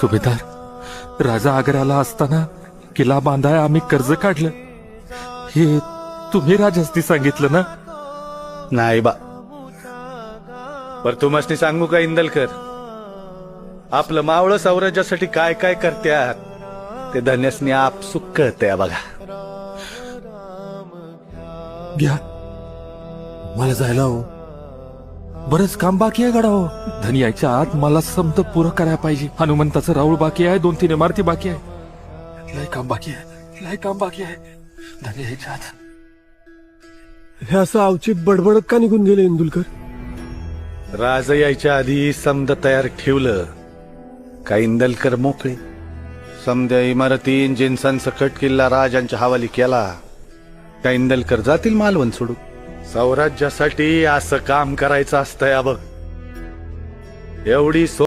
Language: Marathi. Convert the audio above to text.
सुभेदार राजा आग्र्याला असताना किल्ला बांधाय आम्ही कर्ज काढलं. हे तुम्ही राजास्ती सांगितलं ना? नाही बा. पर तुम्हाला सांगू का इंदलकर? आपलं मावळं साम्राज्यासाठी काय काय करत्यात ते धन्यसनी आपसुक कळतंय बघा. घ्या. मला जायला हो. बरंच काम बाकी आहे गडा हो धन यायच्या आत मला समत पुरं करायला पाहिजे. हनुमंताचं राऊळ बाकी आहे दोन तीन इमारती बाकी आहे. लय काम बाकी आहे लय काम बाकी आहे. धन यायच्या आत. हे असं अवचित बडबडत का निघून गेले इंदुलकर? राज यायच्या आधी समद तयार ठेवलं. का इंदलकर मोकळे? समद्या इमारतीन जिन्सांसकट किल्ला राजांच्या हवाली केला. का इंदलकर जातील मालवण सोडून? स्वराज्यासाठी असं काम करायचं असतंय बघ. एवढी सो